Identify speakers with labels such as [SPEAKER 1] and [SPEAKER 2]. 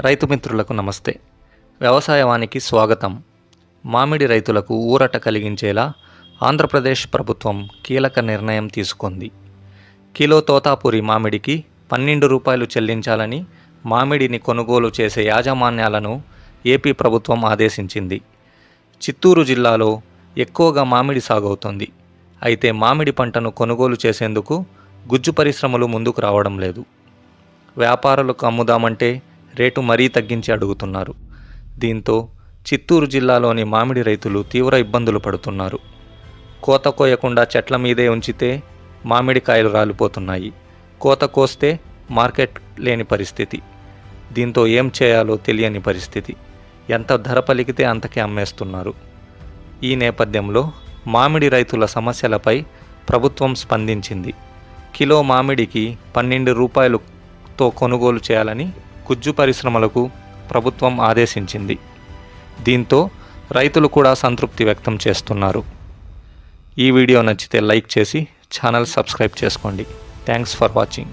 [SPEAKER 1] రైతు మిత్రులకు నమస్తే. వ్యవసాయవానికి స్వాగతం. మామిడి రైతులకు ఊరట కలిగించేలా ఆంధ్రప్రదేశ్ ప్రభుత్వం కీలక నిర్ణయం తీసుకుంది. కిలో తోతాపురి మామిడికి పన్నెండు రూపాయలు చెల్లించాలని మామిడిని కొనుగోలు చేసే యాజమాన్యాలను ఏపీ ప్రభుత్వం ఆదేశించింది. చిత్తూరు జిల్లాలో ఎక్కువగా మామిడి సాగవుతుంది. అయితే మామిడి పంటను కొనుగోలు చేసేందుకు గుజ్జు పరిశ్రమలు ముందుకు రావడం లేదు. వ్యాపారులకు అమ్ముదామంటే రేటు మరీ తగ్గించి అడుగుతున్నారు. దీంతో చిత్తూరు జిల్లాలోని మామిడి రైతులు తీవ్ర ఇబ్బందులు పడుతున్నారు. కోత కోయకుండా చెట్ల మీదే ఉంచితే మామిడికాయలు రాలిపోతున్నాయి. కోత కోస్తే మార్కెట్ లేని పరిస్థితి. దీంతో ఏం చేయాలో తెలియని పరిస్థితి. ఎంత ధర పలికితే అంతకే అమ్మేస్తున్నారు. ఈ నేపథ్యంలో మామిడి రైతుల సమస్యలపై ప్రభుత్వం స్పందించింది. కిలో మామిడికి పన్నెండు రూపాయలుతో కొనుగోలు చేయాలని గుజ్జు పరిశ్రమలకు ప్రభుత్వం ఆదేశించింది. దీంతో రైతులు కూడా సంతృప్తి వ్యక్తం చేస్తున్నారు. ఈ వీడియో నచ్చితే లైక్ చేసి ఛానల్ సబ్స్క్రైబ్ చేసుకోండి. Thanks for watching.